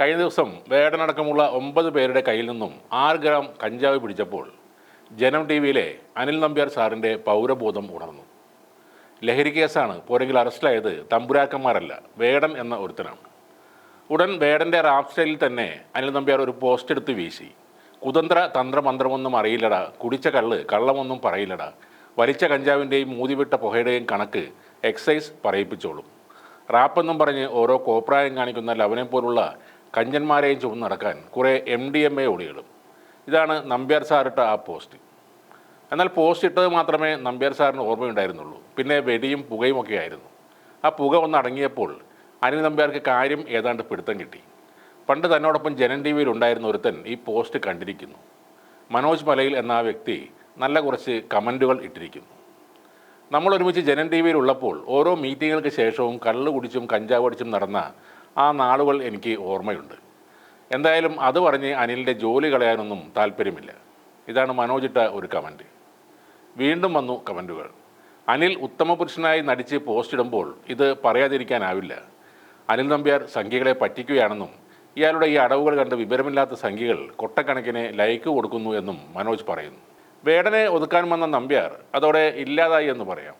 കഴിഞ്ഞ ദിവസം വേടനടക്കമുള്ള ഒമ്പത് പേരുടെ കയ്യിൽ നിന്നും ആറ് ഗ്രാം കഞ്ചാവ് പിടിച്ചപ്പോൾ ജനം ടി വിയിലെ അനിൽ നമ്പ്യാർ സാറിന്റെ പൗരബോധം ഉണർന്നു. ലഹരി കേസാണ് പോരെങ്കിൽ അറസ്റ്റിലായത് തമ്പുരാക്കന്മാരല്ല വേടൻ എന്ന ഒരുത്തനാണ്. ഉടൻ വേടന്റെ റാപ്പ് സ്റ്റൈലിൽ തന്നെ അനിൽ നമ്പ്യാർ ഒരു പോസ്റ്റ് എടുത്ത് വീശി. കുതന്ത്ര തന്ത്രമന്ത്രമൊന്നും അറിയില്ലടാ കുടിച്ച കള്ള് കള്ളമൊന്നും പറയില്ലടാ വലിച്ച കഞ്ചാവിന്റെയും മൂതിവിട്ട പുഹയുടെയും കണക്ക് എക്സൈസ് പറയിപ്പിച്ചോളും. റാപ്പെന്നും പറഞ്ഞ് ഓരോ കോപ്രായം കാണിക്കുന്ന ലവനെ പോലുള്ള കഞ്ചന്മാരെയും ചുമന്ന് നടക്കാൻ കുറേ എം ഡി എം എ ഒളികളും. ഇതാണ് നമ്പ്യാർ സാറിട്ട ആ പോസ്റ്റ്. എന്നാൽ പോസ്റ്റ് ഇട്ടത് മാത്രമേ നമ്പ്യാർ സാറിന് ഓർമ്മയുണ്ടായിരുന്നുള്ളൂ. പിന്നെ വെടിയും പുകയും ഒക്കെ ആയിരുന്നു. ആ പുക ഒന്ന് അടങ്ങിയപ്പോൾ അനിൽ നമ്പ്യാർക്ക് കാര്യം ഏതാണ്ട് പിടുത്തം കിട്ടി. പണ്ട് തന്നോടൊപ്പം ജനൻ ടി വിയിൽ ഉണ്ടായിരുന്ന ഒരുത്തൻ ഈ പോസ്റ്റ് കണ്ടിരിക്കുന്നു. മനോജ് മലയിൽ എന്ന ആ വ്യക്തി നല്ല കുറച്ച് കമന്റുകൾ ഇട്ടിരിക്കുന്നു. നമ്മൾ ഒരുമിച്ച് ജനൻ ടി വിയിൽ ഉള്ളപ്പോൾ ഓരോ മീറ്റിങ്ങുകൾക്ക് ശേഷവും കള്ളു കുടിച്ചും കഞ്ചാവ് അടിച്ചും നടന്ന ആ നാളുകൾ എനിക്ക് ഓർമ്മയുണ്ട്. എന്തായാലും അത് പറഞ്ഞ് അനിലിന്റെ ജോലി കളയാനൊന്നും താല്പര്യമില്ല. ഇതാണ് മനോജിട്ട ഒരു കമന്റ് വീണ്ടും വന്നു കമന്റുകൾ അനിൽ ഉത്തമപുരുഷനായി നടിച്ച് പോസ്റ്റ് ഇടുമ്പോൾ ഇത് പറയാതിരിക്കാനാവില്ല. അനിൽ നമ്പ്യാർ സംഖ്യകളെ പറ്റിക്കുകയാണെന്നും ഇയാളുടെ ഈ അടവുകൾ കണ്ട് വിവരമില്ലാത്ത സംഖ്യകൾ കൊട്ടക്കണക്കിന് ലൈക്ക് കൊടുക്കുന്നു എന്നും മനോജ് പറയുന്നു. വേടനെ ഒതുക്കാൻ വന്ന നമ്പ്യാർ അതോടെ ഇല്ലാതായി എന്ന് പറയാം.